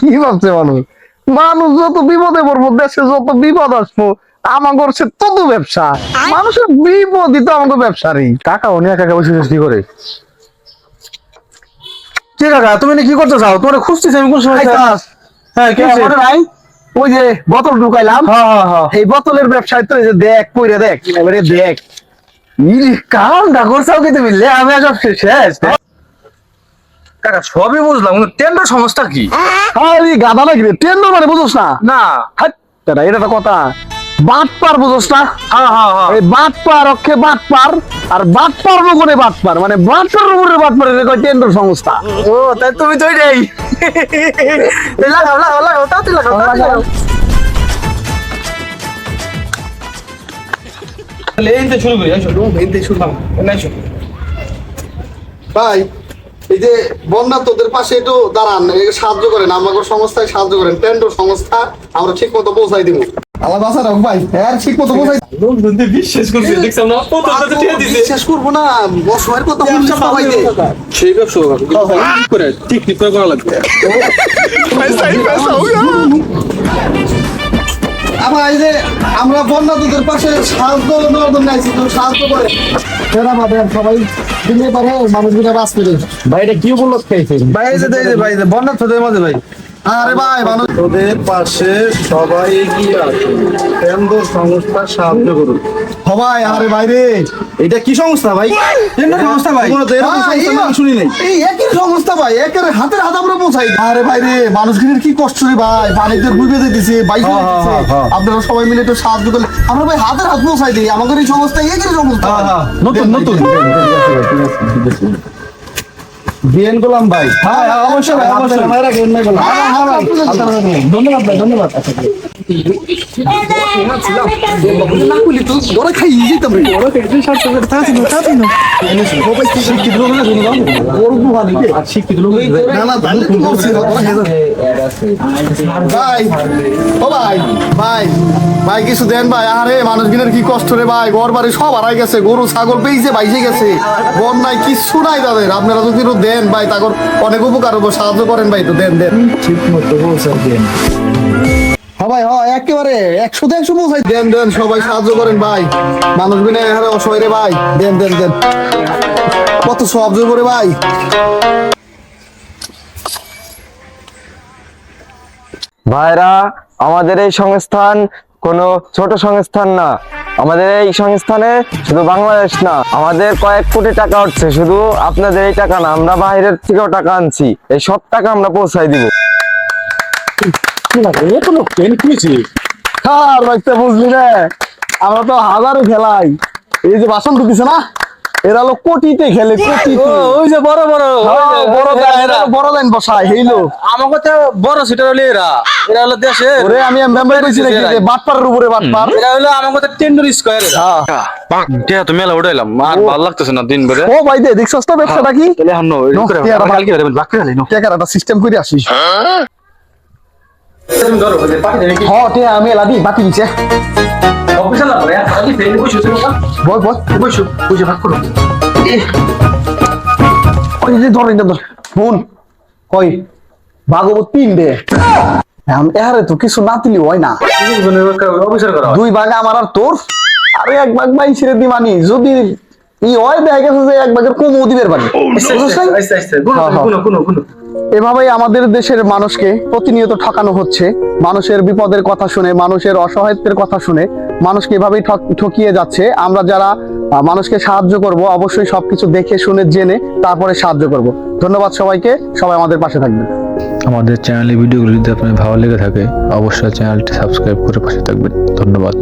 কি ভাবছে মানুষ? মানুষ যত বিপদে পড়ব দেশে যত বিপদ আসব আমার করছে তত ব্যবসা। মানুষের বিপদই তো আমাকে ব্যবসারই। টাকা উনি একা বসে বসে কি করে? কে কাকা তুমি কি করতে চাও তোমার খুঁজতেছি আমি কোন সময় হ্যাঁ কি? নাই ওই যে বোতল ঢুকাইলাম। হ্যাঁ হ্যাঁ হ্যাঁ। এই বোতলের ব্যবসায় তো এই যে দেখ কইরে দেখ এবারে দেখ। কামটা করছাও কি তুমি? লে আমি সব শেষ। কাকা সবই বুঝলাম কিন্তু টেন্ডার সমস্যা কি? আরে গাদা নাকি রে? টেন্ডার মানে বুঝোস না? না। হাট দাদা এটা তো কথা। বাট পার বুঝোস না? হ্যাঁ হ্যাঁ হ্যাঁ। এই বাট পার অক্ষে বাট পার আর বাট পার করে বাট পার মানে বাট পার উপরে বাট পার এটা কয় টেন্ডার সংস্থা ও তাই তুমি তো এটাই। লাগাও লাগাও লাগাও তাড়াতাড়ি লাগাও তাড়াতাড়ি লাগাও। তাহলে শুরু করি আসো এইতে শুরু করো আসো ভাই এই যে বন্যা তোদের পাশে একটু দাঁড়ান সাহায্য করেন আমাদের সংস্থায় সাহায্য করেন টেন্ডর সংস্থা আমরা ঠিক মতো পৌঁছাই দিব আল্লাহ বাসা রাখ ভাই হ্যাঁ ঠিক মতো পৌঁছাই বিশ্বাস করছে না করব না অসহায়ের কথা বলছে সবাই সেই ব্যবসা ঠিক ঠিক করে করা লাগবে। আবার এই যে আমরা বন্যা তোদের পাশে সাহায্য নেওয়ার জন্য আইছি তুমি সাহায্য করে। ফেরা পাবেন সবাই দিনে পারে মানুষগুলো বাস করে ভাই এটা কি বলল খেয়েছে ভাই এই যে ভাই এই বন্যা তোদের মাঝে ভাই। আরে ভাই মানুষ তোদের পাশে সবাই এগিয়ে আসুন কেন্দ্র সংস্থা সাহায্য করুন সবাই আরে ভাই রে এটা কি সংস্থা ভাই টেন্ডার সমস্যা ভাই কোনো এরকম হ্যাঁ, সংস্থা এই- আমি শুনি নাই এই একই সংস্থা ভাই একের হাতের হাত আমরা পৌঁছাই আরে ভাই রে মানুষগুলির কি কষ্ট রে ভাই পানিতে ডুবে যেতেছে বাইশ হয়ে আপনারা সবাই মিলে একটু সাহায্য করলে আমরা ভাই হাতের হাত পৌঁছাই দিই আমাদের এই সংস্থা একই সংস্থা নতুন নতুন বিএন গোলাম ভাই। হ্যাঁ হ্যাঁ, অবশ্যই ভাই অবশ্যই। ধন্যবাদ ভাই ধন্যবাদ না করলি তো ধরে খাই যেতাম রে শিক্ষিত লোক না শুনলাম ওর বুহানি শিক্ষিত লোক না না জানলে তো বলছি না, ওরা হেজার। ভাই ও ভাই ভাই ভাই কিছু দেন ভাই। আরে মানুষগুলোর কি কষ্ট রে ভাই? ঘর বাড়ি সব হারাই গেছে গরু ছাগল পেয়েছে বাইসে গেছে। বন্যায় কিচ্ছু নাই তাদের। আপনারা যদি দেন ভাই তাকর অনেক উপকার হব সাহায্য করেন ভাই তো দেন দেন। ঠিক মতো বলছেন দেন। হ্যাঁ ভাই হ্যাঁ একেবারে একশো তো একশো পৌঁছাই দেন দেন সবাই সাহায্য করেন ভাই। মানুষ বিনে হারে অসহায় রে ভাই দেন দেন দেন। কত সাহায্য করে ভাই। ভাইরা আমাদের এই সংস্থান কোনো ছোট সংস্থান না। আমাদের এই সংস্থানে শুধু বাংলাদেশ না, আমাদের কয়েক কোটি টাকা উঠছে শুধু আপনাদের এই টাকা না, আমরা বাইরের থেকেও টাকা আনছি, এই সব টাকা আমরা পৌঁছাই দিব। বুঝলি আমরা তো হাজারো খেলাই। এই যে বাসন তো দিছে না? এরা হলো কোটিতে খেলে কোটিতে। ওই যে বড় বড় হ্যাঁ, বড় এরা। বড় লাইন বসায় হেইলো। আমাকে তো বড় সেটা হলো এরা। এরা হলো দেশে ওরে আমি মেম্বার কইছি নাকি? যে বাটপাড়ের উপরে বাটপার এরা হলো আমাকে তো টেন্ডার স্কয়ার হ্যাঁ। টিয়া তো মেলা উঠাইলাম আর ভালো লাগতেছে না দিন ভরে ও ভাই দে দেখছস তো ব্যবসাটা কি? তাহলে এখন নো, করে টিয়া রাখা- কালকে যাবেন বাকি গেলে নো টাকার একটা সিস্টেম করে আসিস তুমি ধরো পাকি দেবে কি হ টিয়া আমি এলা দি বাকি দিছে। ওই যে ধর এটা ধর। কই? ভাগবত তিন দে। এহারে তো কিছু না দিলি হয় না। দুই ভাগে আমার আর তোর? আরে এক ভাগ ভাই ছেড়ে দি মানি যদি ই হয় দেখা গেছে যে এক ভাগের কমও দিবের নাই? আস্তে আস্তে গুনো হ্যাঁ, হ্যাঁ। গুনো গুনো। গুনো এভাবেই আমাদের দেশের মানুষকে প্রতিনিয়ত ঠকানো হচ্ছে। মানুষের বিপদের কথা শুনে মানুষের অসহায়ত্বের কথা শুনে মানুষকে এভাবেই ঠকিয়ে যাচ্ছে। আমরা যারা মানুষকে সাহায্য করব অবশ্যই সবকিছু দেখে শুনে জেনে তারপরে সাহায্য করব। ধন্যবাদ সবাইকে। সবাই আমাদের পাশে থাকবেন। আমাদের চ্যানেলের ভিডিওগুলি যদি আপনার ভালো লেগে থাকে অবশ্যই চ্যানেলটি সাবস্ক্রাইব করে পাশে থাকবেন। ধন্যবাদ।